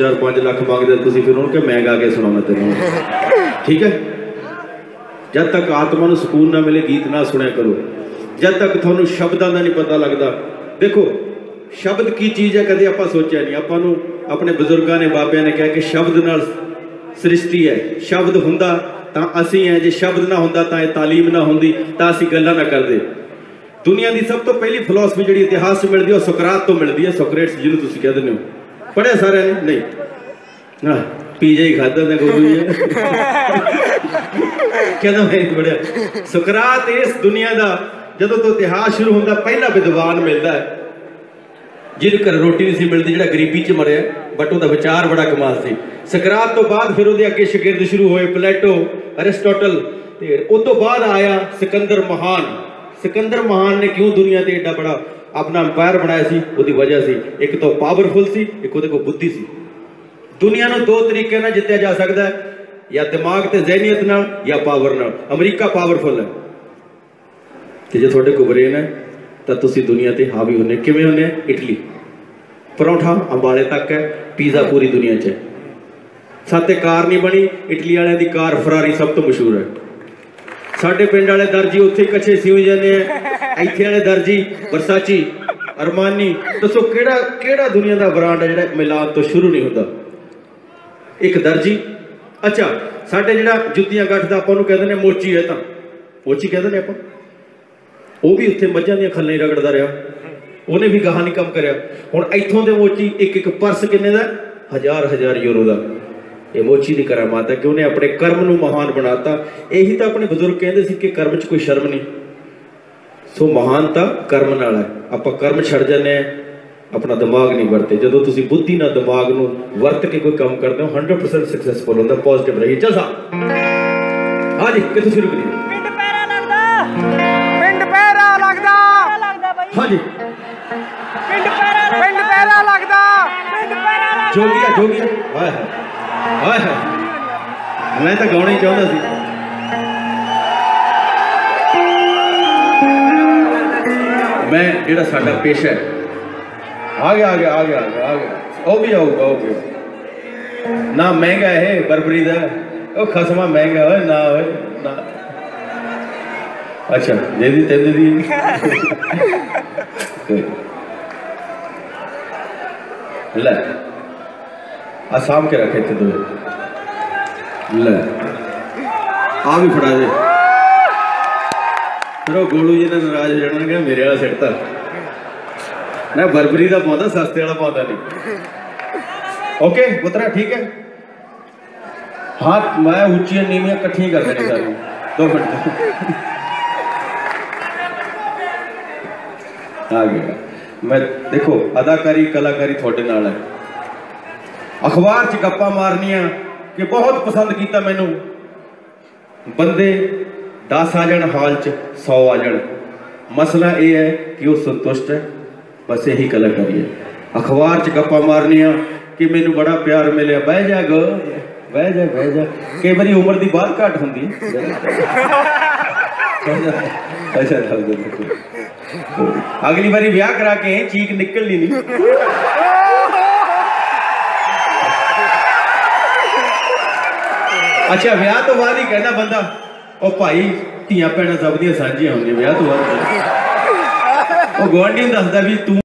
ਚਾਰ 5 ਲੱਖ ਮੰਗਦੇ ਤੁਸੀਂ, ਫਿਰ ਉਹਨੂੰ ਕਿ ਮੈਂ ਗਾ ਕੇ ਸੁਣਾਉਣਾ ਤੈਨੂੰ। ਠੀਕ ਹੈ? ਜਦ ਤੱਕ ਆਤਮਾ ਨੂੰ ਸਕੂਨ ਨਾ ਮਿਲੇ, ਗੀਤ ਨਾ ਸੁਣਿਆ ਕਰੋ। ਜਦ ਤੱਕ ਤੁਹਾਨੂੰ ਸ਼ਬਦਾਂ ਦਾ ਨਹੀਂ ਪਤਾ ਲੱਗਦਾ। ਦੇਖੋ, ਸ਼ਬਦ ਕੀ ਚੀਜ਼ ਹੈ, ਕਦੇ ਆਪਾਂ ਸੋਚਿਆ ਨਹੀਂ। ਆਪਾਂ ਨੂੰ ਆਪਣੇ ਬਜ਼ੁਰਗਾਂ ਨੇ, ਬਾਬਿਆਂ ਨੇ ਕਿਹਾ ਕਿ ਸ਼ਬਦ ਨਾਲ ਸ੍ਰਿਸ਼ਟੀ ਹੈ। ਸ਼ਬਦ ਹੁੰਦਾ ਤਾਂ ਅਸੀਂ ਹੈ ਜੇ ਸ਼ਬਦ ਨਾ ਹੁੰਦਾ ਤਾਂ ਇਹ ਤਾਲੀਮ ਨਾ ਹੁੰਦੀ, ਤਾਂ ਅਸੀਂ ਗੱਲਾਂ ਨਾ ਕਰਦੇ। ਦੁਨੀਆ ਦੀ ਸਭ ਤੋਂ ਪਹਿਲੀ ਫਿਲਾਸਫੀ ਜਿਹੜੀ ਇਤਿਹਾਸ 'ਚ ਮਿਲਦੀ ਹੈ, ਉਹ ਸੁਕਰਾਤ ਤੋਂ ਮਿਲਦੀ ਹੈ। ਸੁਕਰੇਟਸ ਜਿਹਨੂੰ ਤੁਸੀਂ ਕਹਿੰਦੇ ਹੋ। ਪੜਿਆ ਸਾਰਿਆਂ ਨੇ? ਨਹੀਂ। ਹਾਂ ਪੀਜੇ ਹੀ ਖਾਦਾ ਨਾ ਗੁਰੂ ਜੀ ਕਹਿੰਦਾ ਮੈਂ ਪੜਿਆ ਸੁਕਰਾਤ ਇਸ ਦੁਨੀਆ ਦਾ, ਜਦੋਂ ਤੋਂ ਇਤਿਹਾਸ ਸ਼ੁਰੂ ਹੁੰਦਾ, ਪਹਿਲਾ ਵਿਦਵਾਨ ਮਿਲਦਾ ਹੈ। ਜਿਹਦੇ ਘਰ ਰੋਟੀ ਨਹੀਂ ਸੀ ਮਿਲਦੀ, ਜਿਹੜਾ ਗਰੀਬੀ 'ਚ ਮਰਿਆ ਬਟ ਉਹਦਾ ਵਿਚਾਰ ਬੜਾ ਕਮਾਲ ਸੀ। ਸਕਰਾਤ ਤੋਂ ਬਾਅਦ ਫਿਰ ਉਹਦੇ ਅੱਗੇ ਸ਼ਾਗਿਰਦ ਸ਼ੁਰੂ ਹੋਏ, ਪਲੇਟੋ, ਅਰਿਸਟੋਟਲ, ਤੇ ਉਸ ਤੋਂ ਬਾਅਦ ਆਇਆ ਸਿਕੰਦਰ ਮਹਾਨ। ਸਿਕੰਦਰ ਮਹਾਨ ਨੇ ਕਿਉਂ ਦੁਨੀਆ ਤੇ ਏਡਾ ਬੜਾ ਆਪਣਾ ਅੰਪਾਇਰ ਬਣਾਇਆ ਸੀ, ਉਹਦੀ ਵਜ੍ਹਾ ਸੀ। ਇੱਕ ਤਾਂ ਪਾਵਰਫੁਲ ਸੀ, ਇੱਕ ਉਹਦੇ ਕੋਲ ਬੁੱਧੀ ਸੀ। ਦੁਨੀਆ ਨੂੰ ਦੋ ਤਰੀਕੇ ਨਾਲ ਜਿੱਤਿਆ ਜਾ ਸਕਦਾ ਹੈ, ਜਾਂ ਦਿਮਾਗ ਤੇ ਜ਼ਹਿਨੀਅਤ ਨਾਲ, ਜਾਂ ਪਾਵਰ ਨਾਲ। ਅਮਰੀਕਾ ਪਾਵਰਫੁਲ ਹੈ। ਤੇ ਜੇ ਤੁਹਾਡੇ ਕੋਲ ਬ੍ਰੇਨ ਹੈ, ਤਾਂ ਤੁਸੀਂ ਦੁਨੀਆ ਤੇ ਹਾਵੀ ਹੁੰਨੇ। ਕਿਵੇਂ ਹੁੰਨੇ? ਇਟਲੀ। ਪਰੌਂਠਾ ਅੰਬਾਲੇ ਤੱਕ ਹੈ, ਪੀਜ਼ਾ ਪੂਰੀ ਦੁਨੀਆ 'ਚ ਹੈ। ਸਾਤੇ ਕਾਰ ਨਹੀਂ ਬਣੀ। ਇਟਲੀ ਵਾਲਿਆਂ ਦੀ ਕਾਰ ਫਰਾਰੀ ਸਭ ਤੋਂ ਮਸ਼ਹੂਰ ਹੈ। ਸਾਡੇ ਪਿੰਡ ਵਾਲੇ ਦਰਜੀ ਉੱਥੇ ਹੀ ਕੱਛੇ ਸਿਉਂ ਜਾਂਦੇ ਆ। ਇੱਥੇ ਵਾਲੇ ਦਰਜੀ, ਵਰਸਾਚੀ, ਅਰਮਾਨੀ, ਦੱਸੋ ਕਿਹੜਾ ਕਿਹੜਾ ਦੁਨੀਆ ਦਾ ਬ੍ਰਾਂਡ ਹੈ ਜਿਹੜਾ ਮਿਲਾਪ ਤੋਂ ਸ਼ੁਰੂ ਨਹੀਂ ਹੁੰਦਾ? ਇੱਕ ਦਰਜੀ। ਅੱਛਾ, ਸਾਡੇ ਜਿਹੜਾ ਜੁੱਤੀਆਂ ਗੱਠਦਾ ਆਪਾਂ ਨੂੰ ਕਹਿੰਦੇ ਨੇ ਮੋਚੀ ਹੈ ਤਾਂ। ਮੋਚੀ ਕਹਿੰਦੇ ਨੇ ਆਪਾਂ। ਉਹ ਵੀ ਉੱਥੇ ਮੱਝਾਂ ਦੀਆਂ ਖੱਲਾਂ ਹੀ ਰਗੜਦਾ ਰਿਹਾ। ਉਹਨੇ ਵੀ ਗਾਹਾਂ ਨਹੀਂ ਕੰਮ ਕਰਿਆ। ਹੁਣ ਇੱਥੋਂ ਦੇ ਮੋਚੀ ਇੱਕ ਇੱਕ ਪਰਸ ਕਿੰਨੇ ਦਾ? ਹਜ਼ਾਰ ਹਜ਼ਾਰ ਯੂਰੋ ਦਾ। ਇਹ ਮੋਚੀ ਦੀ ਕਰਾਮਾਤ ਹੈ ਕਿ ਉਹਨੇ ਆਪਣੇ ਕਰਮ ਨੂੰ ਮਹਾਨ ਬਣਾਤਾ। ਇਹੀ ਤਾਂ ਆਪਣੇ ਬਜ਼ੁਰਗ ਕਹਿੰਦੇ ਸੀ ਕਿ ਕਰਮ 'ਚ ਕੋਈ ਸ਼ਰਮ ਨਹੀਂ। ਸੋ ਮਹਾਨ ਤਾਂ ਕਰਮ ਨਾਲ ਹੈ। ਆਪਾਂ ਕਰਮ ਛੱਡ ਜਾਂਦੇ ਆ ਆਪਣਾ ਦਿਮਾਗ ਨਹੀਂ ਵਰਤੇ ਜਦੋਂ ਤੁਸੀਂ ਬੁੱਧੀ ਨਾਲ ਦਿਮਾਗ ਨੂੰ ਵਰਤ ਕੇ ਕੋਈ ਕੰਮ ਕਰਦੇ ਹੋ 100% ਸਕਸੈਸਫੁਲ ਹੁੰਦਾ ਪੋਜ਼ਿਟਿਵ ਰਹੀ ਚੱਲ ਸਾ ਹਾਂਜੀ ਕਿੱਥੋਂ ਸ਼ੁਰੂ ਕਰੀਏ? ਪਿੰਡ ਪੈਰਾ ਲੱਗਦਾ। ਪਿੰਡ ਪੈਰਾ ਲੱਗਦਾ। ਲੱਗਦਾ ਬਾਈ। ਹਾਂਜੀ ਪਿੰਡ ਪੈਰਾ ਪਿੰਡ ਪੈਰਾ ਲੱਗਦਾ। ਪਿੰਡ ਪੈਰਾ ਲੱਗਦਾ। ਜੋਗੀਆ ਜੋਗੀਆ। ਹਾਏ। ਹਾਏ ਹਾਏ ਹਾਏ ਮੈਂ ਤਾਂ ਗਾਉਣਾ ਹੀ ਚਾਹੁੰਦਾ ਸੀ। ਮੈਂ ਜਿਹੜਾ ਸਾਡਾ ਪੇਸ਼ਾ ਹੈ। ਆ ਗਿਆ ਆ ਗਿਆ ਆ ਗਿਆ ਆ ਗਿਆ, ਉਹ ਵੀ ਆਊਗਾ ਉਹ ਵੀ। ਨਾ ਮਹਿੰਗਾ ਇਹ ਬਰਬਰੀ ਦਾ ਉਹ ਖਸਮਾ ਮਹਿੰਗਾ ਓਏ ਨਾ ਓਏ ਨਾ। ਅੱਛਾ ਦੇ ਦੀ ਤੇ ਦੇ ਦੀ। ਲੈ। ਆ ਸਾਂਭ ਕੇ ਰੱਖੇ ਤੇ ਦੋ ਲੈ। ਆ ਵੀ ਫੜਾ ਦੇ। ਫਿਰ ਉਹ ਗੋਲੂ ਜੀ ਨੇ ਨਾਰਾਜ਼ ਹੋ ਜਾਣਾ ਕਿ ਮੇਰੇ ਵਾਲਾ ਸਿੱਟਤਾ ਨਾ, ਬਰਬਰੀ ਦਾ ਪਾਉਂਦਾ, ਸਸਤੇ ਵਾਲਾ ਪਾਉਂਦਾ ਨਹੀਂ। ਓਕੇ, ਪੁੱਤਰਾ, ਠੀਕ ਹੈ? ਹਾਂ, ਮੈਂ ਉੱਚੀਆਂ ਨੀਵੀਆਂ ਇਕੱਠੀਆਂ ਕਰ ਦੇਣੀ ਸਾਰੀ ਦੋ ਮਿੰਟ। ਆ ਗਿਆ। ਮੈਂ, ਦੇਖੋ, ਅਦਾਕਾਰੀ, ਕਲਾਕਾਰੀ ਤੁਹਾਡੇ ਨਾਲ ਹੈ। ਅਖਬਾਰ 'ਚ ਗੱਪਾਂ ਮਾਰਨੀਆਂ ਕਿ ਬਹੁਤ ਪਸੰਦ ਕੀਤਾ ਮੈਨੂੰ। ਬੰਦੇ 10 ਆ ਜਾਣ, ਹਾਲ 'ਚ 100 ਆ ਜਾਣ। ਮਸਲਾ ਇਹ ਹੈ ਕਿ ਉਹ ਸੰਤੁਸ਼ਟ ਹੈ, ਬਸ ਇਹੀ ਕਲਾਕਾਰੀ ਹੈ ਅਖਬਾਰ 'ਚ ਗੱਪਾਂ ਮਾਰਨੀਆਂ ਕਿ ਮੈਨੂੰ ਬੜਾ ਪਿਆਰ ਮਿਲਿਆ। ਬਹਿ ਜਾ ਗ, ਬਹਿ ਜਾ ਬਹਿ ਜਾ। ਕਈ ਵਾਰੀ ਉਮਰ ਦੀ ਬਾਤ ਘੱਟ ਹੁੰਦੀ ਅੱਛਾ ਅਗਲੀ ਵਾਰੀ ਵਿਆਹ ਕਰਾ ਕੇ ਚੀਕ ਨਿਕਲਣੀ ਨਹੀਂ। ਅੱਛਾ, ਵਿਆਹ ਤੋਂ ਬਾਅਦ ਹੀ ਕਹਿੰਦਾ ਬੰਦਾ, ਉਹ ਭਾਈ, ਧੀਆਂ ਭੈਣਾਂ ਸਭ ਦੀਆਂ ਸਾਂਝੀਆਂ ਹੁੰਦੀਆਂ, ਵਿਆਹ ਤੋਂ ਬਾਅਦ। ਉਹ ਗਵਾਂਢੀ ਨੂੰ ਦੱਸਦਾ ਵੀ ਤੂੰ